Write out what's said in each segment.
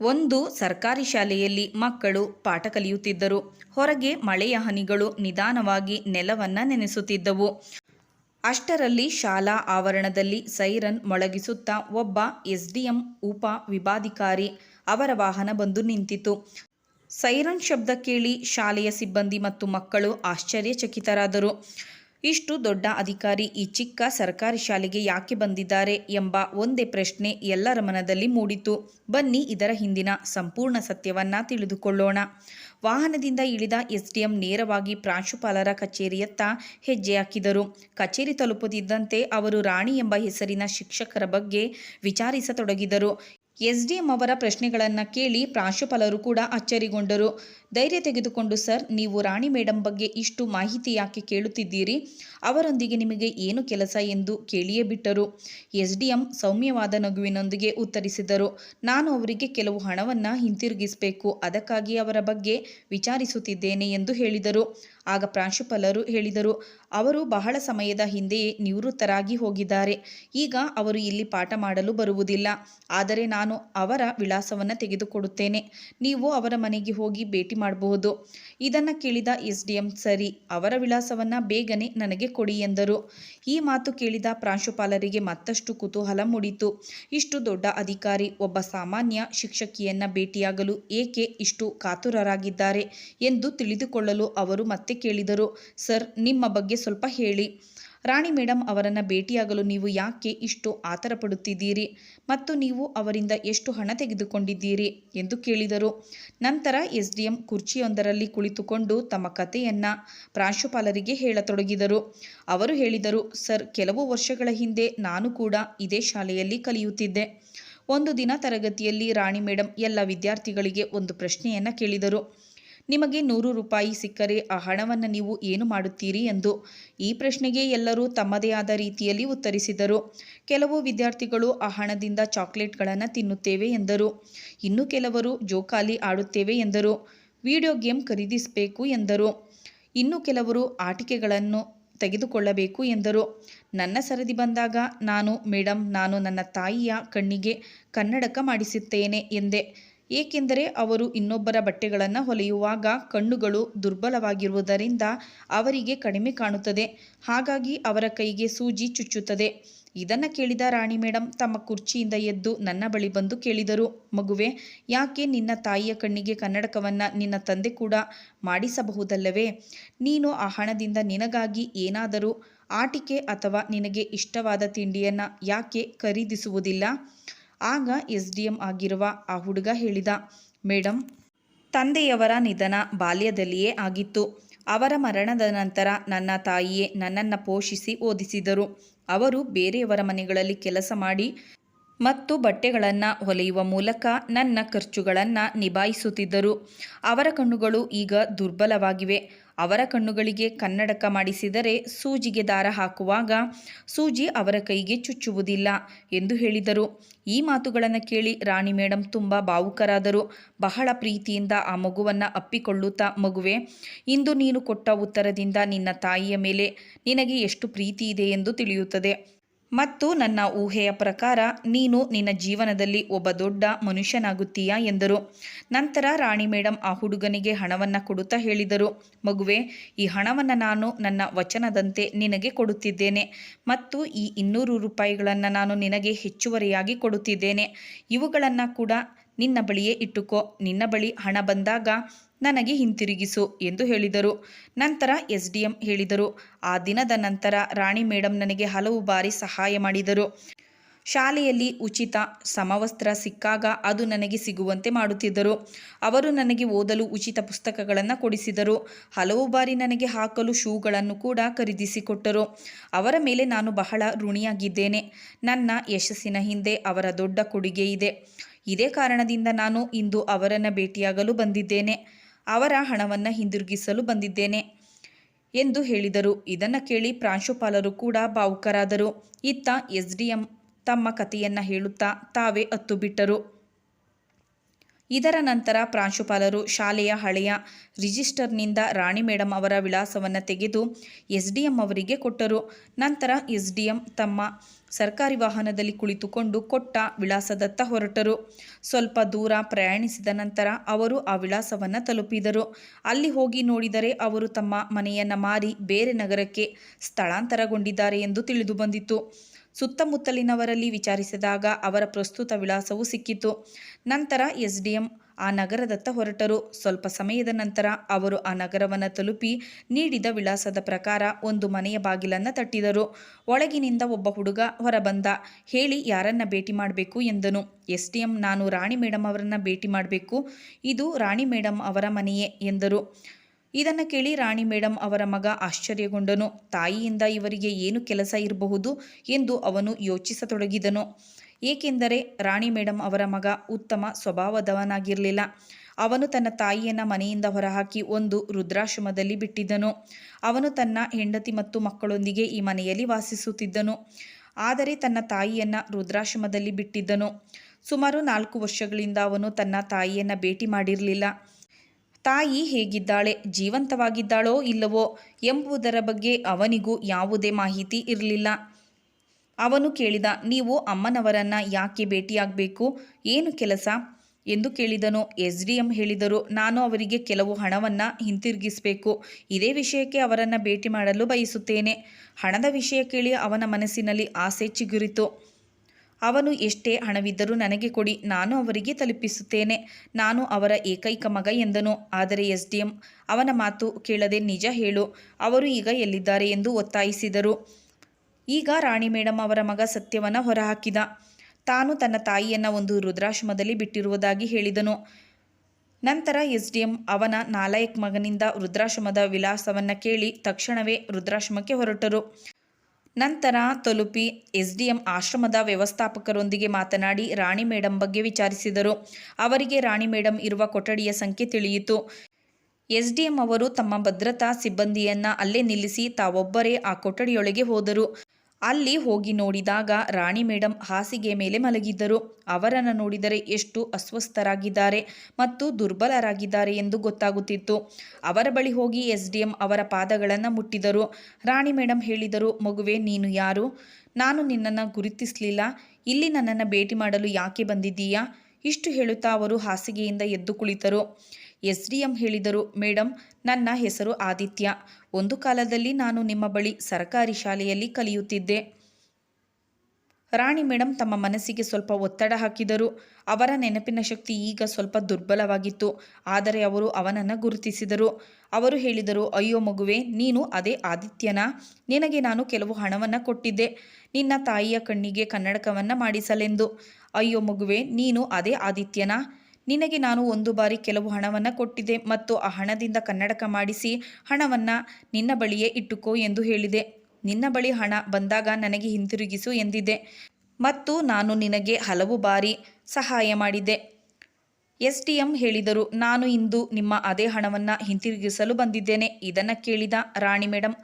ಒಂದು ಸರ್ಕಾರಿ ಶಾಲೆಯಲ್ಲಿ ಮಕ್ಕಳು ಪಾಠ ಕಲಿಯುತ್ತಿದ್ದರು. ಹೊರಗೆ ಮಳೆಯ ಹನಿಗಳು ನಿಧಾನವಾಗಿ ನೆಲವನ್ನ ನೆನೆಸುತ್ತಿದ್ದವು. ಅಷ್ಟರಲ್ಲಿ ಶಾಲಾ ಆವರಣದಲ್ಲಿ ಸೈರನ್ ಮೊಳಗಿಸುತ್ತಾ ಒಬ್ಬ ಎಸ್ಡಿಎಂ ಉಪ ವಿಭಾಧಿಕಾರಿ ಅವರ ವಾಹನ ಬಂದು ನಿಂತಿತು ಸೈರನ್ ಶಬ್ದ ಕೇಳಿ ಶಾಲೆಯ ಸಿಬ್ಬಂದಿ ಮತ್ತು ಮಕ್ಕಳು ಆಶ್ಚರ್ಯಚಕಿತರಾದರು. ಇಷ್ಟು ದೊಡ್ಡ ಅಧಿಕಾರಿ ಈ ಚಿಕ್ಕ ಸರ್ಕಾರಿ ಶಾಲೆಗೆ ಯಾಕೆ ಬಂದಿದ್ದಾರೆ ಎಂಬ ಒಂದೇ ಪ್ರಶ್ನೆ ಎಲ್ಲರ ಮನದಲ್ಲಿ ಮೂಡಿತು ಬನ್ನಿ ಇದರ ಹಿಂದಿನ ಸಂಪೂರ್ಣ ಸತ್ಯವನ್ನ ತಿಳಿದುಕೊಳ್ಳೋಣ. ವಾಹನದಿಂದ ಇಳಿದ ಎಸ್ಡಿಎಂ ನೇರವಾಗಿ ಪ್ರಾಂಶುಪಾಲರ ಕಚೇರಿಯತ್ತ ಹೆಜ್ಜೆ ಹಾಕಿದರು. ಕಚೇರಿ ತಲುಪುತ್ತಿದ್ದಂತೆ ಅವರು ರಾಣಿ ಎಂಬ ಹೆಸರಿನ ಶಿಕ್ಷಕರ ಬಗ್ಗೆ ವಿಚಾರಿಸತೊಡಗಿದರು. ಎಸ್ಡಿಎಂ ಅವರ ಪ್ರಶ್ನೆಗಳನ್ನು ಕೇಳಿ ಪ್ರಾಂಶುಪಾಲರು ಕೂಡ ಅಚ್ಚರಿಗೊಂಡರು. ಧೈರ್ಯ ತೆಗೆದುಕೊಂಡು, ಸರ್, ನೀವು ರಾಣಿ ಮೇಡಮ್ ಬಗ್ಗೆ ಇಷ್ಟು ಮಾಹಿತಿ ಯಾಕೆ ಕೇಳುತ್ತಿದ್ದೀರಿ? ಅವರೊಂದಿಗೆ ನಿಮಗೆ ಏನು ಕೆಲಸ ಎಂದು ಕೇಳಿಯೇ ಬಿಟ್ಟರು. ಎಸ್ಡಿಎಂ ಸೌಮ್ಯವಾದ ನಗುವಿನೊಂದಿಗೆ ಉತ್ತರಿಸಿದರು. ನಾನು ಅವರಿಗೆ ಕೆಲವು ಹಣವನ್ನು ಹಿಂತಿರುಗಿಸಬೇಕು. ಅದಕ್ಕಾಗಿ ಅವರ ಬಗ್ಗೆ ವಿಚಾರಿಸುತ್ತಿದ್ದೇನೆ ಎಂದು ಹೇಳಿದರು. ಆಗ ಪ್ರಾಂಶುಪಾಲರು ಹೇಳಿದರು, ಅವರು ಬಹಳ ಸಮಯದ ಹಿಂದೆಯೇ ನಿವೃತ್ತರಾಗಿ ಹೋಗಿದ್ದಾರೆ. ಈಗ ಅವರು ಇಲ್ಲಿ ಪಾಠ ಮಾಡಲು ಬರುವುದಿಲ್ಲ. ಆದರೆ ನಾನು ಅವರ ವಿಳಾಸವನ್ನು ತೆಗೆದುಕೊಡುತ್ತೇನೆ. ನೀವು ಅವರ ಮನೆಗೆ ಹೋಗಿ ಭೇಟಿ ಮಾಡಬಹುದು. ಇದನ್ನು ಕೇಳಿದ ಎಸ್ ಸರಿ, ಅವರ ವಿಳಾಸವನ್ನು ಬೇಗನೆ ನನಗೆ ಕೊಡಿ ಎಂದರು. ಈ ಮಾತು ಕೇಳಿದ ಪ್ರಾಂಶುಪಾಲರಿಗೆ ಮತ್ತಷ್ಟು ಕುತೂಹಲ ಮೂಡಿತು. ಇಷ್ಟು ದೊಡ್ಡ ಅಧಿಕಾರಿ, ಒಬ್ಬ ಸಾಮಾನ್ಯ ಶಿಕ್ಷಕಿಯನ್ನ ಭೇಟಿಯಾಗಲು ಏಕೆ ಇಷ್ಟು ಕಾತುರರಾಗಿದ್ದಾರೆ ಎಂದು ತಿಳಿದುಕೊಳ್ಳಲು ಅವರು ಮತ್ತೆ ಕೇಳಿದರು. ಸರ್, ನಿಮ್ಮ ಬಗ್ಗೆ ಸ್ವಲ್ಪ ಹೇಳಿ. ರಾಣಿ ಮೇಡಮ್ ಅವರನ್ನು ಭೇಟಿಯಾಗಲು ನೀವು ಯಾಕೆ ಇಷ್ಟು ಆತರ ಪಡುತ್ತಿದ್ದೀರಿ ಮತ್ತು ನೀವು ಅವರಿಂದ ಎಷ್ಟು ಹಣ ತೆಗೆದುಕೊಂಡಿದ್ದೀರಿ? ಎಂದು ಕೇಳಿದರು. ನಂತರ ಎಸ್ ಡಿ ಎಂ ಕುರ್ಚಿಯೊಂದರಲ್ಲಿ ಕುಳಿತುಕೊಂಡು ತಮ್ಮ ಕಥೆಯನ್ನ ಪ್ರಾಂಶುಪಾಲರಿಗೆ ಹೇಳತೊಡಗಿದರು. ಅವರು ಹೇಳಿದರು, ಸರ್, ಕೆಲವು ವರ್ಷಗಳ ಹಿಂದೆ ನಾನು ಕೂಡ ಇದೇ ಶಾಲೆಯಲ್ಲಿ ಕಲಿಯುತ್ತಿದ್ದೆ. ಒಂದು ದಿನ ತರಗತಿಯಲ್ಲಿ ರಾಣಿ ಮೇಡಮ್ ಎಲ್ಲ ವಿದ್ಯಾರ್ಥಿಗಳಿಗೆ ಒಂದು ಪ್ರಶ್ನೆಯನ್ನು ಕೇಳಿದರು. ನಿಮಗೆ ನೂರು ರೂಪಾಯಿ ಸಿಕ್ಕರೆ ಆ ಹಣವನ್ನು ನೀವು ಏನು ಮಾಡುತ್ತೀರಿ ಎಂದು ಈ ಪ್ರಶ್ನೆಗೆ ಎಲ್ಲರೂ ತಮ್ಮದೇ ಆದ ರೀತಿಯಲ್ಲಿ ಉತ್ತರಿಸಿದರು. ಕೆಲವು ವಿದ್ಯಾರ್ಥಿಗಳು ಆ ಹಣದಿಂದ ಚಾಕ್ಲೇಟ್ಗಳನ್ನು ತಿನ್ನುತ್ತೇವೆ ಎಂದರು. ಇನ್ನು ಕೆಲವರು ಜೋಕಾಲಿ ಆಡುತ್ತೇವೆ ಎಂದರು. ವಿಡಿಯೋ ಗೇಮ್ ಖರೀದಿಸಬೇಕು ಎಂದರು. ಇನ್ನು ಕೆಲವರು ಆಟಿಕೆಗಳನ್ನು ತೆಗೆದುಕೊಳ್ಳಬೇಕು ಎಂದರು. ನನ್ನ ಸರದಿ ಬಂದಾಗ ನಾನು ಮೇಡಮ್ ನಾನು ನನ್ನ ತಾಯಿಯ ಕಣ್ಣಿಗೆ ಕನ್ನಡಕ ಮಾಡಿಸುತ್ತೇನೆ ಎಂದೆ. ಏಕೆಂದರೆ ಅವರು ಇನ್ನೊಬ್ಬರ ಬಟ್ಟೆಗಳನ್ನು ಹೊಲೆಯುವಾಗ ಕಣ್ಣುಗಳು ದುರ್ಬಲವಾಗಿರುವುದರಿಂದ ಅವರಿಗೆ ಕಡಿಮೆ ಕಾಣುತ್ತದೆ. ಹಾಗಾಗಿ ಅವರ ಕೈಗೆ ಸೂಜಿ ಚುಚ್ಚುತ್ತದೆ. ಇದನ್ನು ಕೇಳಿದ ರಾಣಿ ಮೇಡಮ್ ತಮ್ಮ ಕುರ್ಚಿಯಿಂದ ಎದ್ದು ನನ್ನ ಬಳಿ ಬಂದು ಕೇಳಿದರು. ಮಗುವೆ, ಯಾಕೆ ನಿನ್ನ ತಾಯಿಯ ಕಣ್ಣಿಗೆ ಕನ್ನಡಕವನ್ನು ನಿನ್ನ ತಂದೆ ಕೂಡ ಮಾಡಿಸಬಹುದಲ್ಲವೇ? ನೀನು ಆ ಹಣದಿಂದ ನಿನಗಾಗಿ ಏನಾದರೂ ಆಟಿಕೆ ಅಥವಾ ನಿನಗೆ ಇಷ್ಟವಾದ ತಿಂಡಿಯನ್ನು ಯಾಕೆ ಖರೀದಿಸುವುದಿಲ್ಲ? ಆಗ ಎಸ್ ಡಿ ಎಂ ಆಗಿರುವ ಆ ಹುಡುಗ ಹೇಳಿದ ಮೇಡಮ್ ತಂದೆಯವರ ನಿಧನ ಬಾಲ್ಯದಲ್ಲಿಯೇ ಆಗಿತ್ತು. ಅವರ ಮರಣದ ನಂತರ ನನ್ನ ತಾಯಿಯೇ ನನ್ನನ್ನು ಪೋಷಿಸಿ ಓದಿಸಿದರು. ಅವರು ಬೇರೆಯವರ ಮನೆಗಳಲ್ಲಿ ಕೆಲಸ ಮಾಡಿ ಮತ್ತು ಬಟ್ಟೆಗಳನ್ನು ಹೊಲೆಯುವ ಮೂಲಕ ನನ್ನ ಖರ್ಚುಗಳನ್ನು ನಿಭಾಯಿಸುತ್ತಿದ್ದರು. ಅವರ ಕಣ್ಣುಗಳು ಈಗ ದುರ್ಬಲವಾಗಿವೆ. ಅವರ ಕಣ್ಣುಗಳಿಗೆ ಕನ್ನಡಕ ಮಾಡಿಸಿದರೆ ಸೂಜಿಗೆ ದಾರ ಹಾಕುವಾಗ ಸೂಜಿ ಅವರ ಕೈಗೆ ಚುಚ್ಚುವುದಿಲ್ಲ ಎಂದು ಹೇಳಿದರು. ಈ ಮಾತುಗಳನ್ನು ಕೇಳಿ ರಾಣಿ ಮೇಡಮ್ ತುಂಬ ಭಾವುಕರಾದರು. ಬಹಳ ಪ್ರೀತಿಯಿಂದ ಆ ಮಗುವನ್ನು ಅಪ್ಪಿಕೊಳ್ಳುತ್ತಾ, ಮಗುವೆ, ಇಂದು ನೀನು ಕೊಟ್ಟ ಉತ್ತರದಿಂದ ನಿನ್ನ ತಾಯಿಯ ಮೇಲೆ ನಿನಗೆ ಎಷ್ಟು ಪ್ರೀತಿ ಇದೆ ಎಂದು ತಿಳಿಯುತ್ತದೆ. ಮತ್ತು ನನ್ನ ಊಹೆಯ ಪ್ರಕಾರ, ನೀನು ನಿನ್ನ ಜೀವನದಲ್ಲಿ ಒಬ್ಬ ದೊಡ್ಡ ಮನುಷ್ಯನಾಗುತ್ತೀಯಾ ಎಂದರು. ನಂತರ ರಾಣಿ ಮೇಡಂ ಆ ಹುಡುಗನಿಗೆ ಹಣವನ್ನು ಕೊಡುತ್ತಾ ಹೇಳಿದರು. ಮಗುವೆ, ಈ ಹಣವನ್ನು ನಾನು ನನ್ನ ವಚನದಂತೆ ನಿನಗೆ ಕೊಡುತ್ತಿದ್ದೇನೆ ಮತ್ತು ಈ ಇನ್ನೂರು ರೂಪಾಯಿಗಳನ್ನು ನಾನು ನಿನಗೆ ಹೆಚ್ಚುವರಿಯಾಗಿ ಕೊಡುತ್ತಿದ್ದೇನೆ. ಇವುಗಳನ್ನು ಕೂಡ ನಿನ್ನ ಬಳಿಯೇ ಇಟ್ಟುಕೋ. ನಿನ್ನ ಬಳಿ ಹಣ ಬಂದಾಗ ನನಗೆ ಹಿಂತಿರುಗಿಸು ಎಂದು ಹೇಳಿದರು. ನಂತರ ಎಸ್ ಡಿ ಎಂ ಹೇಳಿದರು. ಆ ದಿನದ ನಂತರ ರಾಣಿ ಮೇಡಮ್ ನನಗೆ ಹಲವು ಬಾರಿ ಸಹಾಯ ಮಾಡಿದರು. ಶಾಲೆಯಲ್ಲಿ ಉಚಿತ ಸಮವಸ್ತ್ರ ಸಿಕ್ಕಾಗ ಅದು ನನಗೆ ಸಿಗುವಂತೆ ಮಾಡುತ್ತಿದ್ದರು. ಅವರು ನನಗೆ ಓದಲು ಉಚಿತ ಪುಸ್ತಕಗಳನ್ನು ಕೊಡಿಸಿದರು. ಹಲವು ಬಾರಿ ನನಗೆ ಹಾಕಲು ಶೂಗಳನ್ನು ಕೂಡ ಖರೀದಿಸಿಕೊಟ್ಟರು. ಅವರ ಮೇಲೆ ನಾನು ಬಹಳ ಋಣಿಯಾಗಿದ್ದೇನೆ. ನನ್ನ ಯಶಸ್ಸಿನ ಹಿಂದೆ ಅವರ ದೊಡ್ಡ ಕೊಡುಗೆ ಇದೆ. ಇದೇ ಕಾರಣದಿಂದ ನಾನು ಇಂದು ಅವರನ್ನು ಭೇಟಿಯಾಗಲು ಬಂದಿದ್ದೇನೆ. ಅವರ ಹಣವನ್ನು ಹಿಂದಿರುಗಿಸಲು ಬಂದಿದ್ದೇನೆ ಎಂದು ಹೇಳಿದರು. ಇದನ್ನು ಕೇಳಿ ಪ್ರಾಂಶುಪಾಲರು ಕೂಡ ಭಾವುಕರಾದರು. ಇತ್ತ ಎಸ್ ತಮ್ಮ ಕಥೆಯನ್ನು ಹೇಳುತ್ತಾ ತಾವೇ ಅತ್ತು ಬಿಟ್ಟರು. ಇದರ ನಂತರ ಪ್ರಾಂಶುಪಾಲರು ಶಾಲೆಯ ಹಳೆಯ ರಿಜಿಸ್ಟರ್ನಿಂದ ರಾಣಿ ಮೇಡಮ್ ಅವರ ವಿಳಾಸವನ್ನು ತೆಗೆದು ಎಸ್ ಅವರಿಗೆ ಕೊಟ್ಟರು. ನಂತರ ಎಸ್ ತಮ್ಮ ಸರ್ಕಾರಿ ವಾಹನದಲ್ಲಿ ಕುಳಿತುಕೊಂಡು ಕೊಟ್ಟ ವಿಳಾಸದತ್ತ ಹೊರಟರು. ಸ್ವಲ್ಪ ದೂರ ಪ್ರಯಾಣಿಸಿದ ನಂತರ ಅವರು ಆ ವಿಳಾಸವನ್ನು ತಲುಪಿದರು. ಅಲ್ಲಿ ಹೋಗಿ ನೋಡಿದರೆ ಅವರು ತಮ್ಮ ಮನೆಯನ್ನು ಮಾರಿ ಬೇರೆ ನಗರಕ್ಕೆ ಸ್ಥಳಾಂತರಗೊಂಡಿದ್ದಾರೆ ಎಂದು ತಿಳಿದು ಬಂದಿತು ಸುತ್ತಮುತ್ತಲಿನವರಲ್ಲಿ ವಿಚಾರಿಸಿದಾಗ ಅವರ ಪ್ರಸ್ತುತ ವಿಳಾಸವು ಸಿಕ್ಕಿತು. ನಂತರ ಎಸ್ ಡಿ ಎಂ ಆ ನಗರದತ್ತ ಹೊರಟರು. ಸ್ವಲ್ಪ ಸಮಯದ ನಂತರ ಅವರು ಆ ನಗರವನ್ನು ತಲುಪಿ ನೀಡಿದ ವಿಳಾಸದ ಪ್ರಕಾರ ಒಂದು ಮನೆಯ ಬಾಗಿಲನ್ನು ತಟ್ಟಿದರು. ಒಳಗಿನಿಂದ ಒಬ್ಬ ಹುಡುಗ ಹೊರಬಂದ. ಹೇಳಿ, ಯಾರನ್ನ ಭೇಟಿ ಮಾಡಬೇಕು ಎಂದನು. ಎಸ್ ಡಿ ಎಂ ನಾನು ರಾಣಿ ಮೇಡಮ್ ಅವರನ್ನ ಭೇಟಿ ಮಾಡಬೇಕು. ಇದು ರಾಣಿ ಮೇಡಮ್ ಅವರ ಮನೆಯೇ ಎಂದರು. ಇದನ್ನು ಕೇಳಿ ರಾಣಿ ಮೇಡಮ್ ಅವರ ಮಗ ಆಶ್ಚರ್ಯಗೊಂಡನು. ತಾಯಿಯಿಂದ ಇವರಿಗೆ ಏನು ಕೆಲಸ ಇರಬಹುದು ಎಂದು ಅವನು ಯೋಚಿಸತೊಡಗಿದನು. ಏಕೆಂದರೆ ರಾಣಿ ಮೇಡಮ್ ಅವರ ಮಗ ಉತ್ತಮ ಸ್ವಭಾವದವನಾಗಿರಲಿಲ್ಲ. ಅವನು ತನ್ನ ತಾಯಿಯನ್ನು ಮನೆಯಿಂದ ಹೊರಹಾಕಿ ಒಂದು ರುದ್ರಾಶ್ರಮದಲ್ಲಿ ಬಿಟ್ಟಿದ್ದನು. ಅವನು ತನ್ನ ಹೆಂಡತಿ ಮತ್ತು ಮಕ್ಕಳೊಂದಿಗೆ ಈ ಮನೆಯಲ್ಲಿ ವಾಸಿಸುತ್ತಿದ್ದನು. ಆದರೆ ತನ್ನ ತಾಯಿಯನ್ನು ರುದ್ರಾಶ್ರಮದಲ್ಲಿ ಬಿಟ್ಟಿದ್ದನು. ಸುಮಾರು ನಾಲ್ಕು ವರ್ಷಗಳಿಂದ ಅವನು ತನ್ನ ತಾಯಿಯನ್ನು ಭೇಟಿ ಮಾಡಿರಲಿಲ್ಲ. ತಾಯಿ ಹೇಗಿದ್ದಾಳೆ, ಜೀವಂತವಾಗಿದ್ದಾಳೋ ಇಲ್ಲವೋ ಎಂಬುದರ ಬಗ್ಗೆ ಅವನಿಗೂ ಯಾವುದೇ ಮಾಹಿತಿ ಇರಲಿಲ್ಲ. ಅವನು ಕೇಳಿದ, ನೀವು ಅಮ್ಮನವರನ್ನ ಯಾಕೆ ಭೇಟಿಯಾಗಬೇಕು? ಏನು ಕೆಲಸ? ಎಂದು ಕೇಳಿದನು. ಎಸ್ ಡಿ ಎಂ ಹೇಳಿದರು, ನಾನು ಅವರಿಗೆ ಕೆಲವು ಹಣವನ್ನು ಹಿಂತಿರುಗಿಸಬೇಕು. ಇದೇ ವಿಷಯಕ್ಕೆ ಅವರನ್ನು ಭೇಟಿ ಮಾಡಲು ಬಯಸುತ್ತೇನೆ. ಹಣದ ವಿಷಯ ಕೇಳಿ ಅವನ ಮನಸ್ಸಿನಲ್ಲಿ ಆಸೆ ಚಿಗುರಿತು. ಅವನು ಎಷ್ಟೇ ಹಣವಿದ್ದರೂ ನನಗೆ ಕೊಡಿ, ನಾನು ಅವರಿಗೆ ತಲುಪಿಸುತ್ತೇನೆ. ನಾನು ಅವರ ಏಕೈಕ ಮಗ ಎಂದನು. ಆದರೆ ಎಸ್ ಡಿ ಎಂ ಅವನ ಮಾತು ಕೇಳದೆ ನಿಜ ಹೇಳು, ಅವರು ಈಗ ಎಲ್ಲಿದ್ದಾರೆ? ಎಂದು ಒತ್ತಾಯಿಸಿದರು. ಈಗ ರಾಣಿ ಮೇಡಮ್ ಅವರ ಮಗ ಸತ್ಯವನ್ನು ಹೊರಹಾಕಿದ. ತಾನು ತನ್ನ ತಾಯಿಯನ್ನು ಒಂದು ವೃದ್ಧಾಶ್ರಮದಲ್ಲಿ ಬಿಟ್ಟಿರುವುದಾಗಿ ಹೇಳಿದನು. ನಂತರ ಎಸ್ ಡಿ ಎಂ ಅವನ ನಾಲಾಯಕ್ ಮಗನಿಂದ ವೃದ್ಧಾಶ್ರಮದ ವಿಳಾಸವನ್ನು ಕೇಳಿ ತಕ್ಷಣವೇ ವೃದ್ಧಾಶ್ರಮಕ್ಕೆ ಹೊರಟರು. ನಂತರ ತಲುಪಿ ಎಸ್ ಡಿ ಎಂ ಆಶ್ರಮದ ವ್ಯವಸ್ಥಾಪಕರೊಂದಿಗೆ ಮಾತನಾಡಿ ರಾಣಿ ಮೇಡಮ್ ಬಗ್ಗೆ ವಿಚಾರಿಸಿದರು. ಅವರಿಗೆ ರಾಣಿ ಮೇಡಮ್ ಇರುವ ಕೊಠಡಿಯ ಸಂಖ್ಯೆ ತಿಳಿಯಿತು. ಎಸ್ ಅವರು ತಮ್ಮ ಭದ್ರತಾ ಸಿಬ್ಬಂದಿಯನ್ನ ಅಲ್ಲೇ ನಿಲ್ಲಿಸಿ ತಾವೊಬ್ಬರೇ ಆ ಕೊಠಡಿಯೊಳಗೆ ಹೋದರು. ಅಲ್ಲಿ ಹೋಗಿ ನೋಡಿದಾಗ ರಾಣಿ ಮೇಡಂ ಹಾಸಿಗೆ ಮೇಲೆ ಮಲಗಿದ್ದರು. ಅವರನ್ನು ನೋಡಿದರೆ ಎಷ್ಟು ಅಸ್ವಸ್ಥರಾಗಿದ್ದಾರೆ ಮತ್ತು ದುರ್ಬಲರಾಗಿದ್ದಾರೆ ಎಂದು ಗೊತ್ತಾಗುತ್ತಿತ್ತು. ಅವರ ಬಳಿ ಹೋಗಿ ಎಸ್ ಡಿ ಎಂ ಅವರ ಪಾದಗಳನ್ನು ಮುಟ್ಟಿದರು. ರಾಣಿ ಮೇಡಮ್ ಹೇಳಿದರು, ಮಗುವೆ, ನೀನು ಯಾರು? ನಾನು ನಿನ್ನನ್ನು ಗುರುತಿಸಲಿಲ್ಲ. ಇಲ್ಲಿ ನನ್ನನ್ನು ಭೇಟಿ ಮಾಡಲು ಯಾಕೆ ಬಂದಿದ್ದೀಯಾ? ಇಷ್ಟು ಹೇಳುತ್ತಾ ಅವರು ಹಾಸಿಗೆಯಿಂದ ಎದ್ದು ಕುಳಿತರು. ಎಸ್ ಡಿ ಎಂ ಹೇಳಿದರು ಮೇಡಮ್ ನನ್ನ ಹೆಸರು ಆದಿತ್ಯ. ಒಂದು ಕಾಲದಲ್ಲಿ ನಾನು ನಿಮ್ಮ ಬಳಿ ಸರಕಾರಿ ಶಾಲೆಯಲ್ಲಿ ಕಲಿಯುತ್ತಿದ್ದೆ. ರಾಣಿ ಮೇಡಮ್ ತಮ್ಮ ಮನಸ್ಸಿಗೆ ಸ್ವಲ್ಪ ಒತ್ತಡ ಹಾಕಿದರು. ಅವರ ನೆನಪಿನ ಶಕ್ತಿ ಈಗ ಸ್ವಲ್ಪ ದುರ್ಬಲವಾಗಿತ್ತು. ಆದರೆ ಅವರು ಅವನನ್ನು ಗುರುತಿಸಿದರು. ಅವರು ಹೇಳಿದರು, ಅಯ್ಯೋ ಮಗುವೆ, ನೀನು ಅದೇ ಆದಿತ್ಯನ? ನಿನಗೆ ನಾನು ಕೆಲವು ಹಣವನ್ನು ಕೊಟ್ಟಿದ್ದೆ. ನಿನ್ನ ತಾಯಿಯ ಕಣ್ಣಿಗೆ ಕನ್ನಡಕವನ್ನು ಮಾಡಿಸಲೆಂದು. ಅಯ್ಯೋ ಮಗುವೆ, ನೀನು ಅದೇ ಆದಿತ್ಯನ? ನಿನಗೆ ನಾನು ಒಂದು ಬಾರಿ ಕೆಲವು ಹಣವನ್ನು ಕೊಟ್ಟಿದೆ ಮತ್ತು ಆ ಹಣದಿಂದ ಕನ್ನಡಕ ಮಾಡಿಸಿ ಹಣವನ್ನು ನಿನ್ನ ಬಳಿಯೇ ಇಟ್ಟುಕೋ ಎಂದು ಹೇಳಿದೆ. ನಿನ್ನ ಬಳಿ ಹಣ ಬಂದಾಗ ನನಗೆ ಹಿಂತಿರುಗಿಸು ಎಂದಿದೆ ಮತ್ತು ನಾನು ನಿನಗೆ ಹಲವು ಬಾರಿ ಸಹಾಯ ಮಾಡಿದೆ ಎಸ್ ಟಿ ಎಂ ಹೇಳಿದರು, ನಾನು ಇಂದು ನಿಮ್ಮ ಅದೇ ಹಣವನ್ನು ಹಿಂತಿರುಗಿಸಲು ಬಂದಿದ್ದೇನೆ. ಇದನ್ನು ಕೇಳಿದ ರಾಣಿ ಮೇಡಮ್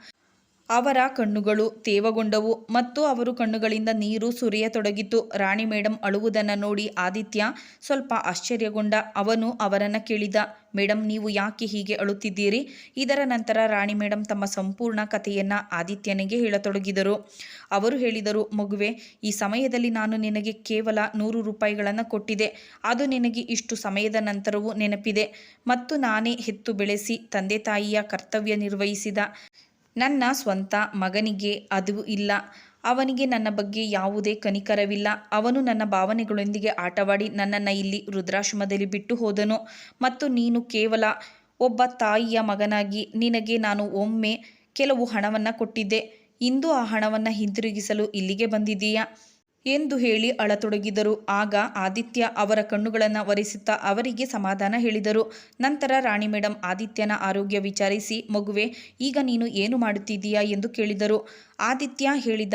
ಅವರ ಕಣ್ಣುಗಳು ತೇವಗೊಂಡವು ಮತ್ತು ಅವರು ಕಣ್ಣುಗಳಿಂದ ನೀರು ಸುರಿಯತೊಡಗಿತು. ರಾಣಿ ಮೇಡಂ ಅಳುವುದನ್ನು ನೋಡಿ ಆದಿತ್ಯ ಸ್ವಲ್ಪ ಆಶ್ಚರ್ಯಗೊಂಡ. ಅವನು ಅವರನ್ನು ಕೇಳಿದ, ಮೇಡಂ, ನೀವು ಯಾಕೆ ಹೀಗೆ ಅಳುತ್ತಿದ್ದೀರಿ? ಇದರ ನಂತರ ರಾಣಿ ಮೇಡಂ ತಮ್ಮ ಸಂಪೂರ್ಣ ಕಥೆಯನ್ನು ಆದಿತ್ಯನಿಗೆ ಹೇಳತೊಡಗಿದರು. ಅವರು ಹೇಳಿದರು, ಮಗುವೆ, ಈ ಸಮಯದಲ್ಲಿ ನಾನು ನಿನಗೆ ಕೇವಲ ನೂರು ರೂಪಾಯಿಗಳನ್ನು ಕೊಟ್ಟಿದೆ. ಅದು ನಿನಗೆ ಇಷ್ಟು ಸಮಯದ ನಂತರವೂ ನೆನಪಿದೆ. ಮತ್ತು ನಾನೇ ಹೆತ್ತು ಬೆಳೆಸಿ ತಂದೆ ತಾಯಿಯ ಕರ್ತವ್ಯ ನಿರ್ವಹಿಸಿದ. ನನ್ನ ಸ್ವಂತ ಮಗನಿಗೆ ಅದು ಇಲ್ಲ. ಅವನಿಗೆ ನನ್ನ ಬಗ್ಗೆ ಯಾವುದೇ ಕನಿಕರವಿಲ್ಲ. ಅವನು ನನ್ನ ಭಾವನೆಗಳೊಂದಿಗೆ ಆಟವಾಡಿ ನನ್ನನ್ನು ಇಲ್ಲಿ ರುದ್ರಾಶ್ರಮದಲ್ಲಿ ಬಿಟ್ಟು ಹೋದನು. ಮತ್ತು ನೀನು ಕೇವಲ ಒಬ್ಬ ತಾಯಿಯ ಮಗನಾಗಿ ನಿನಗೆ ನಾನು ಒಮ್ಮೆ ಕೆಲವು ಹಣವನ್ನು ಕೊಟ್ಟಿದ್ದೆ. ಇಂದು ಆ ಹಣವನ್ನು ಹಿಂತಿರುಗಿಸಲು ಇಲ್ಲಿಗೆ ಬಂದಿದ್ದೀಯಾ? ಎಂದು ಹೇಳಿ ಅಳತೊಡಗಿದರು. ಆಗ ಆದಿತ್ಯ ಅವರ ಕಣ್ಣುಗಳನ್ನು ಒರೆಸುತ್ತಾ ಅವರಿಗೆ ಸಮಾಧಾನ ಹೇಳಿದರು. ನಂತರ ರಾಣಿ ಮೇಡಮ್ ಆದಿತ್ಯನ ಆರೋಗ್ಯ ವಿಚಾರಿಸಿ, ಮಗುವೆ, ಈಗ ನೀನು ಏನು ಮಾಡುತ್ತಿದ್ದೀಯಾ? ಎಂದು ಕೇಳಿದರು. ಆದಿತ್ಯ ಹೇಳಿದ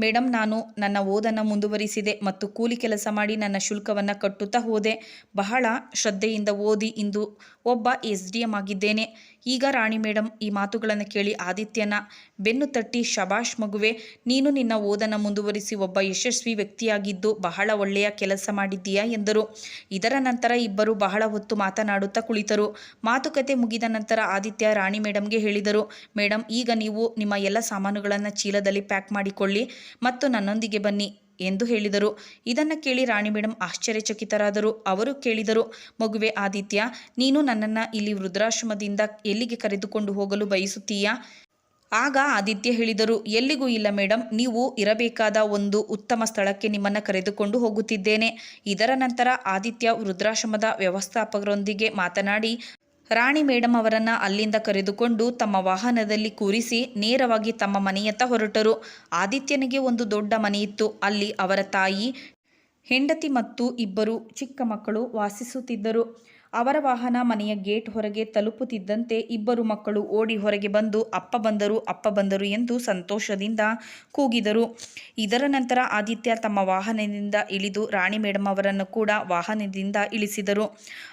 ಮೇಡಮ್ ನಾನು ನನ್ನ ಓದನ್ನು ಮುಂದುವರಿಸಿದೆ ಮತ್ತು ಕೂಲಿ ಕೆಲಸ ಮಾಡಿ ನನ್ನ ಶುಲ್ಕವನ್ನು ಕಟ್ಟುತ್ತಾ ಹೋದೆ. ಬಹಳ ಶ್ರದ್ಧೆಯಿಂದ ಓದಿ ಇಂದು ಒಬ್ಬ ಎಸ್ ಡಿ ಎಂ ಆಗಿದ್ದೇನೆ. ಈಗ ರಾಣಿ ಮೇಡಮ್ ಈ ಮಾತುಗಳನ್ನು ಕೇಳಿ ಆದಿತ್ಯನ ಬೆನ್ನು ತಟ್ಟಿ, ಶಬಾಷ್ ಮಗುವೆ, ನೀನು ನಿನ್ನ ಓದನ್ನು ಮುಂದುವರಿಸಿ ಒಬ್ಬ ಯಶಸ್ವಿ ವ್ಯಕ್ತಿಯಾಗಿದ್ದು ಬಹಳ ಒಳ್ಳೆಯ ಕೆಲಸ ಮಾಡಿದ್ದೀಯಾ? ಎಂದರು. ಇದರ ನಂತರ ಇಬ್ಬರು ಬಹಳ ಹೊತ್ತು ಮಾತನಾಡುತ್ತಾ ಕುಳಿತರು. ಮಾತುಕತೆ ಮುಗಿದ ನಂತರ ಆದಿತ್ಯ ರಾಣಿ ಮೇಡಮ್ಗೆ ಹೇಳಿದರು ಮೇಡಮ್ ಈಗ ನೀವು ನಿಮ್ಮ ಎಲ್ಲ ಸಾಮಾನುಗಳನ್ನು ಚೀಲದಲ್ಲಿ ಪ್ಯಾಕ್ ಮಾಡಿಕೊಳ್ಳಿ ಮತ್ತು ನನ್ನೊಂದಿಗೆ ಬನ್ನಿ. ಎಂದು ಹೇಳಿದರು. ಇದನ್ನು ಕೇಳಿ ರಾಣಿ ಮೇಡಮ್ ಆಶ್ಚರ್ಯಚಕಿತರಾದರು. ಅವರು ಕೇಳಿದರು, ಮಗುವೆ ಆದಿತ್ಯ, ನೀನು ನನ್ನನ್ನು ಇಲ್ಲಿ ವೃದ್ಧಾಶ್ರಮದಿಂದ ಎಲ್ಲಿಗೆ ಕರೆದುಕೊಂಡು ಹೋಗಲು ಬಯಸುತ್ತೀಯಾ? ಆಗ ಆದಿತ್ಯ ಹೇಳಿದರು, ಎಲ್ಲಿಗೂ ಇಲ್ಲ ಮೇಡಮ್ ನೀವು ಇರಬೇಕಾದ ಒಂದು ಉತ್ತಮ ಸ್ಥಳಕ್ಕೆ ನಿಮ್ಮನ್ನು ಕರೆದುಕೊಂಡು ಹೋಗುತ್ತಿದ್ದೇನೆ. ಇದರ ನಂತರ ಆದಿತ್ಯ ವೃದ್ಧಾಶ್ರಮದ ವ್ಯವಸ್ಥಾಪಕರೊಂದಿಗೆ ಮಾತನಾಡಿ ರಾಣಿ ಮೇಡಂ ಅವರನ್ನು ಅಲ್ಲಿಂದ ಕರೆದುಕೊಂಡು ತಮ್ಮ ವಾಹನದಲ್ಲಿ ಕೂರಿಸಿ ನೇರವಾಗಿ ತಮ್ಮ ಮನೆಯತ್ತ ಹೊರಟರು. ಆದಿತ್ಯನಿಗೆ ಒಂದು ದೊಡ್ಡ ಮನೆಯಿತ್ತು. ಅಲ್ಲಿ ಅವರ ತಾಯಿ, ಹೆಂಡತಿ ಮತ್ತು ಇಬ್ಬರು ಚಿಕ್ಕ ಮಕ್ಕಳು ವಾಸಿಸುತ್ತಿದ್ದರು. ಅವರ ವಾಹನ ಮನೆಯ ಗೇಟ್ ಹೊರಗೆ ತಲುಪುತ್ತಿದ್ದಂತೆ ಇಬ್ಬರು ಮಕ್ಕಳು ಓಡಿ ಹೊರಗೆ ಬಂದು, ಅಪ್ಪ ಬಂದರು ಅಪ್ಪ ಬಂದರು ಎಂದು ಸಂತೋಷದಿಂದ ಕೂಗಿದರು. ಇದರ ನಂತರ ಆದಿತ್ಯ ತಮ್ಮ ವಾಹನದಿಂದ ಇಳಿದು ರಾಣಿ ಮೇಡಮ್ ಅವರನ್ನು ಕೂಡ ವಾಹನದಿಂದ ಇಳಿಸಿದರು.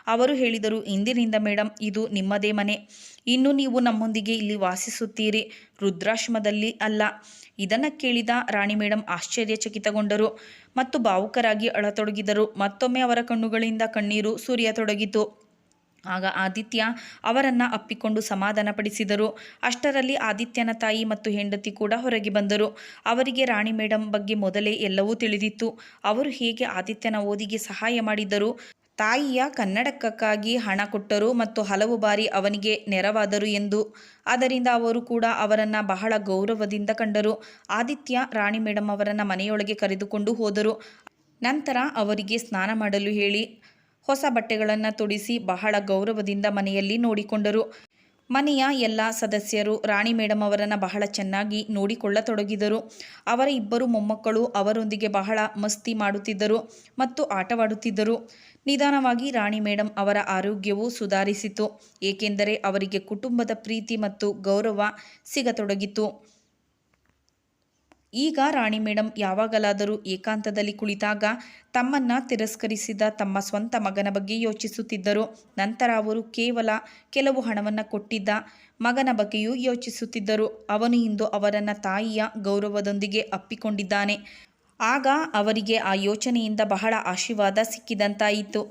ಅವರು ಹೇಳಿದರು, ಇಂದಿನಿಂದ ಮೇಡಮ್ ಇದು ನಿಮ್ಮದೇ ಮನೆ. ಇನ್ನು ನೀವು ನಮ್ಮೊಂದಿಗೆ ಇಲ್ಲಿ ವಾಸಿಸುತ್ತೀರಿ. ರುದ್ರಾಶ್ರಮದಲ್ಲಿ ಅಲ್ಲ. ಇದನ್ನು ಕೇಳಿದ ರಾಣಿ ಮೇಡಂ ಆಶ್ಚರ್ಯಚಕಿತಗೊಂಡರು ಮತ್ತು ಭಾವುಕರಾಗಿ ಅಳತೊಡಗಿದರು. ಮತ್ತೊಮ್ಮೆ ಅವರ ಕಣ್ಣುಗಳಿಂದ ಕಣ್ಣೀರು ಸುರಿಯತೊಡಗಿತು. ಆಗ ಆದಿತ್ಯ ಅವರನ್ನು ಅಪ್ಪಿಕೊಂಡು ಸಮಾಧಾನಪಡಿಸಿದರು. ಅಷ್ಟರಲ್ಲಿ ಆದಿತ್ಯನ ತಾಯಿ ಮತ್ತು ಹೆಂಡತಿ ಕೂಡ ಹೊರಗೆ ಬಂದರು. ಅವರಿಗೆ ರಾಣಿ ಮೇಡಂ ಬಗ್ಗೆ ಮೊದಲೇ ಎಲ್ಲವೂ ತಿಳಿದಿತ್ತು. ಅವರು ಹೇಗೆ ಆದಿತ್ಯನ ಓದಿಗೆ ಸಹಾಯ ಮಾಡಿದ್ದರು? ತಾಯಿಯ ಕನ್ನಡಕಕ್ಕಾಗಿ ಹಣ ಕೊಟ್ಟರು ಮತ್ತು ಹಲವು ಬಾರಿ ಅವನಿಗೆ ನೆರವಾದರು ಎಂದು. ಆದ್ದರಿಂದ ಅವರು ಕೂಡ ಅವರನ್ನು ಬಹಳ ಗೌರವದಿಂದ ಕಂಡರು. ಆದಿತ್ಯ, ರಾಣಿ ಮೇಡಮ್ ಅವರನ್ನು ಮನೆಯೊಳಗೆ ಕರೆದುಕೊಂಡು ಹೋದರು. ನಂತರ ಅವರಿಗೆ ಸ್ನಾನ ಮಾಡಲು ಹೇಳಿ, ಹೊಸ ಬಟ್ಟೆಗಳನ್ನು ತೊಡಿಸಿ ಬಹಳ ಗೌರವದಿಂದ ಮನೆಯಲ್ಲಿ ನೋಡಿಕೊಂಡರು. ಮನೆಯ ಎಲ್ಲ ಸದಸ್ಯರು ರಾಣಿ ಮೇಡಮ್ ಅವರನ್ನು ಬಹಳ ಚೆನ್ನಾಗಿ ನೋಡಿಕೊಳ್ಳತೊಡಗಿದರು. ಅವರ ಇಬ್ಬರು ಮೊಮ್ಮಕ್ಕಳು ಅವರೊಂದಿಗೆ ಬಹಳ ಮಸ್ತಿ ಮಾಡುತ್ತಿದ್ದರು ಮತ್ತು ಆಟವಾಡುತ್ತಿದ್ದರು. ನಿಧಾನವಾಗಿ ರಾಣಿ ಮೇಡಮ್ ಅವರ ಆರೋಗ್ಯವು ಸುಧಾರಿಸಿತು. ಏಕೆಂದರೆ ಅವರಿಗೆ ಕುಟುಂಬದ ಪ್ರೀತಿ ಮತ್ತು ಗೌರವ ಸಿಗತೊಡಗಿತು. ಈಗ ರಾಣಿ ಮೇಡಂ ಯಾವಾಗಲಾದರೂ ಏಕಾಂತದಲ್ಲಿ ಕುಳಿತಾಗ ತಮ್ಮನ್ನ ತಿರಸ್ಕರಿಸಿದ ತಮ್ಮ ಸ್ವಂತ ಮಗನ ಬಗ್ಗೆ ಯೋಚಿಸುತ್ತಿದ್ದರು. ನಂತರ ಅವರು ಕೇವಲ ಕೆಲವು ಹಣವನ್ನು ಕೊಟ್ಟಿದ್ದ ಮಗನ ಬಗ್ಗೆಯೂ ಯೋಚಿಸುತ್ತಿದ್ದರು. ಅವನು ಇಂದು ಅವರನ್ನ ತಾಯಿಯ ಗೌರವದೊಂದಿಗೆ ಅಪ್ಪಿಕೊಂಡಿದ್ದಾನೆ. ಆಗ ಅವರಿಗೆ ಆ ಯೋಚನೆಯಿಂದ ಬಹಳ ಆಶೀರ್ವಾದ ಸಿಕ್ಕಿದಂತಾಯಿತು.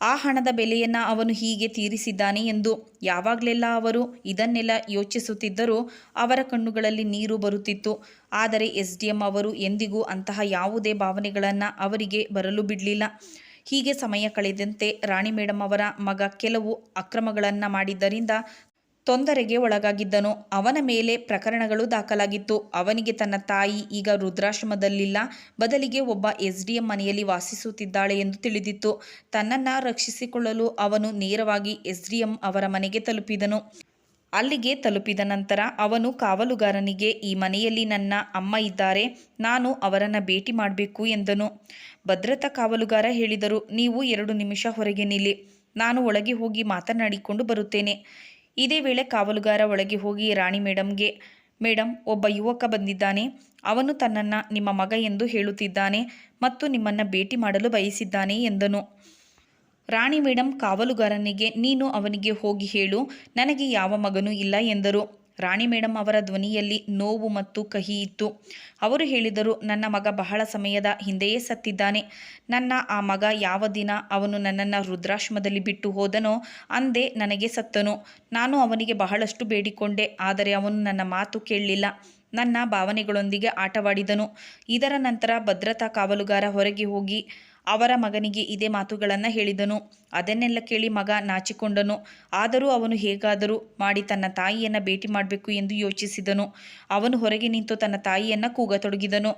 ಆ ಹಣದ ಬೆಲೆಯನ್ನು ಅವನು ಹೀಗೆ ತೀರಿಸಿದ್ದಾನೆ ಎಂದು ಯಾವಾಗಲೆಲ್ಲ ಅವರು ಇದನ್ನೆಲ್ಲ ಯೋಚಿಸುತ್ತಿದ್ದರೂ ಅವರ ಕಣ್ಣುಗಳಲ್ಲಿ ನೀರು ಬರುತ್ತಿತ್ತು. ಆದರೆ ಎಸ್ ಡಿ ಎಂ ಅವರು ಎಂದಿಗೂ ಅಂತಹ ಯಾವುದೇ ಭಾವನೆಗಳನ್ನು ಅವರಿಗೆ ಬರಲು ಬಿಡಲಿಲ್ಲ. ಹೀಗೆ ಸಮಯ ಕಳೆದಂತೆ ರಾಣಿ ಮೇಡಮ್ ಅವರ ಮಗ ಕೆಲವು ಅಕ್ರಮಗಳನ್ನು ಮಾಡಿದ್ದರಿಂದ ತೊಂದರೆಗೆ ಒಳಗಾಗಿದ್ದನು. ಅವನ ಮೇಲೆ ಪ್ರಕರಣಗಳು ದಾಖಲಾಗಿತ್ತು. ಅವನಿಗೆ ತನ್ನ ತಾಯಿ, ಈಗ ರುದ್ರಾಶ್ರಮದಲ್ಲಿಲ್ಲ ಬದಲಿಗೆ ಒಬ್ಬ ಎಸ್ ಮನೆಯಲ್ಲಿ ವಾಸಿಸುತ್ತಿದ್ದಾಳೆ ಎಂದು ತಿಳಿದಿತ್ತು. ತನ್ನನ್ನು ರಕ್ಷಿಸಿಕೊಳ್ಳಲು ಅವನು ನೇರವಾಗಿ ಎಸ್ ಅವರ ಮನೆಗೆ ತಲುಪಿದನು. ಅಲ್ಲಿಗೆ ತಲುಪಿದ ನಂತರ ಅವನು ಕಾವಲುಗಾರನಿಗೆ, ಈ ಮನೆಯಲ್ಲಿ ನನ್ನ ಅಮ್ಮ ಇದ್ದಾರೆ. ನಾನು ಅವರನ್ನು ಭೇಟಿ ಮಾಡಬೇಕು ಎಂದನು. ಭದ್ರತಾ ಕಾವಲುಗಾರ ಹೇಳಿದರು, ನೀವು ಎರಡು ನಿಮಿಷ ಹೊರಗೆ ನಿಲ್ಲಿ. ನಾನು ಒಳಗೆ ಹೋಗಿ ಮಾತನಾಡಿಕೊಂಡು ಬರುತ್ತೇನೆ. ಇದೇ ವೇಳೆ ಕಾವಲುಗಾರ ಒಳಗೆ ಹೋಗಿ ರಾಣಿ ಮೇಡಮ್ಗೆ ಮೇಡಮ್ ಒಬ್ಬ ಯುವಕ ಬಂದಿದ್ದಾನೆ. ಅವನು ತನ್ನನ್ನು ನಿಮ್ಮ ಮಗ ಎಂದು ಹೇಳುತ್ತಿದ್ದಾನೆ ಮತ್ತು ನಿಮ್ಮನ್ನು ಭೇಟಿ ಮಾಡಲು ಬಯಸಿದ್ದಾನೆ ಎಂದನು. ರಾಣಿ ಮೇಡಮ್ ಕಾವಲುಗಾರನಿಗೆ, ನೀನು ಅವನಿಗೆ ಹೋಗಿ ಹೇಳು, ನನಗೆ ಯಾವ ಮಗನೂ ಇಲ್ಲ ಎಂದರು. ರಾಣಿ ಮೇಡಮ್ ಅವರ ಧ್ವನಿಯಲ್ಲಿ ನೋವು ಮತ್ತು ಕಹಿ ಇತ್ತು. ಅವರು ಹೇಳಿದರು, ನನ್ನ ಮಗ ಬಹಳ ಸಮಯದ ಹಿಂದೆಯೇ ಸತ್ತಿದ್ದಾನೆ. ನನ್ನ ಆ ಮಗ ಯಾವ ದಿನ ಅವನು ನನ್ನನ್ನು ರುದ್ರಾಶ್ರಮದಲ್ಲಿ ಬಿಟ್ಟು ಹೋದನೋ ಅಂದೇ ನನಗೆ ಸತ್ತನು. ನಾನು ಅವನಿಗೆ ಬಹಳಷ್ಟು ಬೇಡಿಕೊಂಡೆ, ಆದರೆ ಅವನು ನನ್ನ ಮಾತು ಕೇಳಲಿಲ್ಲ. ನನ್ನ ಭಾವನೆಗಳೊಂದಿಗೆ ಆಟವಾಡಿದನು. ಇದರ ನಂತರ ಭದ್ರತಾ ಕಾವಲುಗಾರ ಹೊರಗೆ ಹೋಗಿ ಅವರ ಮಗನಿಗೆ ಇದೇ ಮಾತುಗಳನ್ನು ಹೇಳಿದನು. ಅದನ್ನೆಲ್ಲ ಕೇಳಿ ಮಗ ನಾಚಿಕೊಂಡನು. ಆದರೂ ಅವನು ಹೇಗಾದರೂ ಮಾಡಿ ತನ್ನ ತಾಯಿಯನ್ನು ಭೇಟಿ ಮಾಡಬೇಕು ಎಂದು ಯೋಚಿಸಿದನು. ಅವನು ಹೊರಗೆ ನಿಂತು ತನ್ನ ತಾಯಿಯನ್ನು ಕೂಗತೊಡಗಿದನು.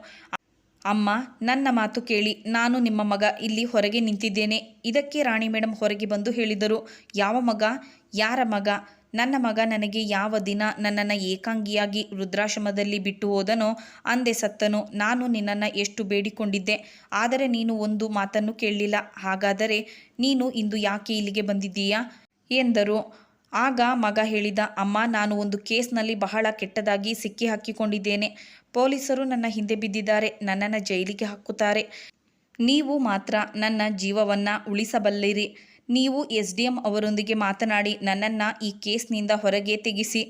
ಅಮ್ಮ, ನನ್ನ ಮಾತು ಕೇಳಿ, ನಾನು ನಿಮ್ಮ ಮಗ ಇಲ್ಲಿ ಹೊರಗೆ ನಿಂತಿದ್ದೇನೆ. ಇದಕ್ಕೆ ರಾಣಿ ಮೇಡಮ್ ಹೊರಗೆ ಬಂದು ಹೇಳಿದರು. ಯಾವ ಮಗ? ಯಾರ ಮಗ? ನನ್ನ ಮಗ ನನಗೆ ಯಾವ ದಿನ ನನ್ನನ್ನು ಏಕಾಂಗಿಯಾಗಿ ವೃದ್ಧಾಶ್ರಮದಲ್ಲಿ ಬಿಟ್ಟು ಹೋದನೋ, ಅಂದೆ ಸತ್ತನು, ನಾನು ನಿನ್ನನ್ನು ಎಷ್ಟು ಬೇಡಿಕೊಂಡಿದ್ದೆ. ಆದರೆ ನೀನು ಒಂದು ಮಾತನ್ನು ಕೇಳಲಿಲ್ಲ. ಹಾಗಾದರೆ ನೀನು ಇಂದು ಯಾಕೆ ಇಲ್ಲಿಗೆ ಬಂದಿದ್ದೀಯಾ? ಎಂದರು. ಆಗ ಮಗ ಹೇಳಿದ, ಅಮ್ಮ, ನಾನು ಒಂದು ಕೇಸ್ನಲ್ಲಿ ಬಹಳ ಕೆಟ್ಟದಾಗಿ ಸಿಕ್ಕಿ ಹಾಕಿಕೊಂಡಿದ್ದೇನೆ. ಪೊಲೀಸರು ನನ್ನ ಹಿಂದೆ ಬಿದ್ದಿದ್ದಾರೆ. ನನ್ನನ್ನು ಜೈಲಿಗೆ ಹಾಕುತ್ತಾರೆ. ನೀವು ಮಾತ್ರ ನನ್ನ ಜೀವವನ್ನು ಉಳಿಸಬಲ್ಲಿರಿ. ನೀವು ಎಸ್ ಡಿ ಎಂ ಅವರೊಂದಿಗೆ ಮಾತನಾಡಿ ನನ್ನನ್ನು ಈ ಕೇಸ್ನಿಂದ ಹೊರಗೆ ತೆಗೆಸಿ.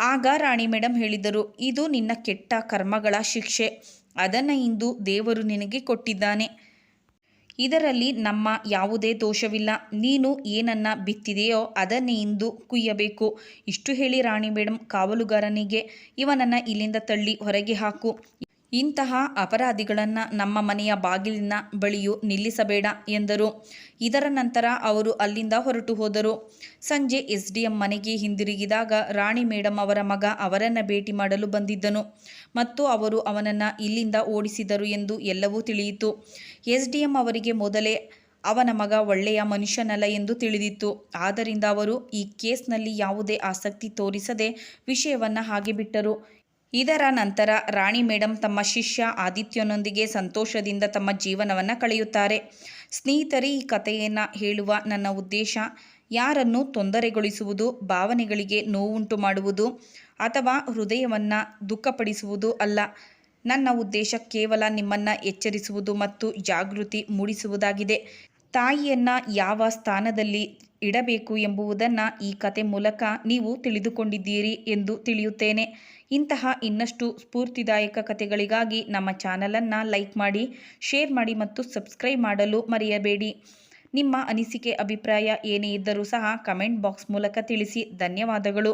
ಆಗ ರಾಣಿ ಮೇಡಮ್ ಹೇಳಿದರು, ಇದು ನಿನ್ನ ಕೆಟ್ಟ ಕರ್ಮಗಳ ಶಿಕ್ಷೆ. ಅದನ್ನು ಇಂದು ದೇವರು ನಿನಗೆ ಕೊಟ್ಟಿದ್ದಾನೆ. ಇದರಲ್ಲಿ ನಮ್ಮ ಯಾವುದೇ ದೋಷವಿಲ್ಲ. ನೀನು ಏನನ್ನ ಬಿತ್ತಿದೆಯೋ ಅದನ್ನೇ ಇಂದು ಕುಯ್ಯಬೇಕು. ಇಷ್ಟು ಹೇಳಿ ರಾಣಿ ಮೇಡಮ್ ಕಾವಲುಗಾರನಿಗೆ ಇವನನ್ನು ಇಲ್ಲಿಂದ ತಳ್ಳಿ, ಹೊರಗೆ ಹಾಕು. ಇಂತಹ ಅಪರಾಧಿಗಳನ್ನು ನಮ್ಮ ಮನೆಯ ಬಾಗಿಲಿನ ಬಳಿಯೂ ನಿಲ್ಲಿಸಬೇಡ ಎಂದರು. ಇದರ ನಂತರ ಅವರು ಅಲ್ಲಿಂದ ಹೊರಟು ಹೋದರು. ಸಂಜೆ ಎಸ್ ಡಿ ಎಂ ಮನೆಗೆ ಹಿಂದಿರುಗಿದಾಗ ರಾಣಿ ಮೇಡಮ್ ಅವರ ಮಗ ಅವರನ್ನು ಭೇಟಿ ಮಾಡಲು ಬಂದಿದ್ದನು ಮತ್ತು ಅವರು ಅವನನ್ನು ಇಲ್ಲಿಂದ ಓಡಿಸಿದರು ಎಂದು ಎಲ್ಲವೂ ತಿಳಿಯಿತು. ಎಸ್ ಡಿ ಎಂ ಅವರಿಗೆ ಮೊದಲೇ ಅವನ ಮಗ ಒಳ್ಳೆಯ ಮನುಷ್ಯನಲ್ಲ ಎಂದು ತಿಳಿದಿತ್ತು. ಆದ್ದರಿಂದ ಅವರು ಈ ಕೇಸ್ನಲ್ಲಿ ಯಾವುದೇ ಆಸಕ್ತಿ ತೋರಿಸದೆ ವಿಷಯವನ್ನು ಹಾಗೆ ಬಿಟ್ಟರು. ಇದರ ನಂತರ ರಾಣಿ ಮೇಡಮ್ ತಮ್ಮ ಶಿಷ್ಯ ಆದಿತ್ಯನೊಂದಿಗೆ ಸಂತೋಷದಿಂದ ತಮ್ಮ ಜೀವನವನ್ನು ಕಳೆಯುತ್ತಾರೆ. ಸ್ನೇಹಿತರೇ, ಈ ಕಥೆಯನ್ನು ಹೇಳುವ ನನ್ನ ಉದ್ದೇಶ, ಯಾರನ್ನು ತೊಂದರೆಗೊಳಿಸುವುದು, ಭಾವನೆಗಳಿಗೆ ನೋವುಂಟು ಮಾಡುವುದು ಅಥವಾ ಹೃದಯವನ್ನು ದುಃಖಪಡಿಸುವುದು ಅಲ್ಲ. ನನ್ನ ಉದ್ದೇಶ ಕೇವಲ ನಿಮ್ಮನ್ನು ಎಚ್ಚರಿಸುವುದು ಮತ್ತು ಜಾಗೃತಿ ಮೂಡಿಸುವುದಾಗಿದೆ. ತಾಯಿಯನ್ನು ಯಾವ ಸ್ಥಾನದಲ್ಲಿ ಇಡಬೇಕು ಎಂಬುವುದನ್ನು ಈ ಕತೆ ಮೂಲಕ ನೀವು ತಿಳಿದುಕೊಂಡಿದ್ದೀರಿ ಎಂದು ತಿಳಿಯುತ್ತೇನೆ. ಇಂತಹ ಇನ್ನಷ್ಟು ಸ್ಫೂರ್ತಿದಾಯಕ ಕತೆಗಳಿಗಾಗಿ ನಮ್ಮ ಚಾನಲನ್ನು ಲೈಕ್ ಮಾಡಿ, ಶೇರ್ ಮಾಡಿ ಮತ್ತು ಸಬ್ಸ್ಕ್ರೈಬ್ ಮಾಡಲು ಮರೆಯಬೇಡಿ. ನಿಮ್ಮ ಅನಿಸಿಕೆ, ಅಭಿಪ್ರಾಯ ಏನೇ ಇದ್ದರೂ ಸಹ ಕಮೆಂಟ್ ಬಾಕ್ಸ್ ಮೂಲಕ ತಿಳಿಸಿ. ಧನ್ಯವಾದಗಳು.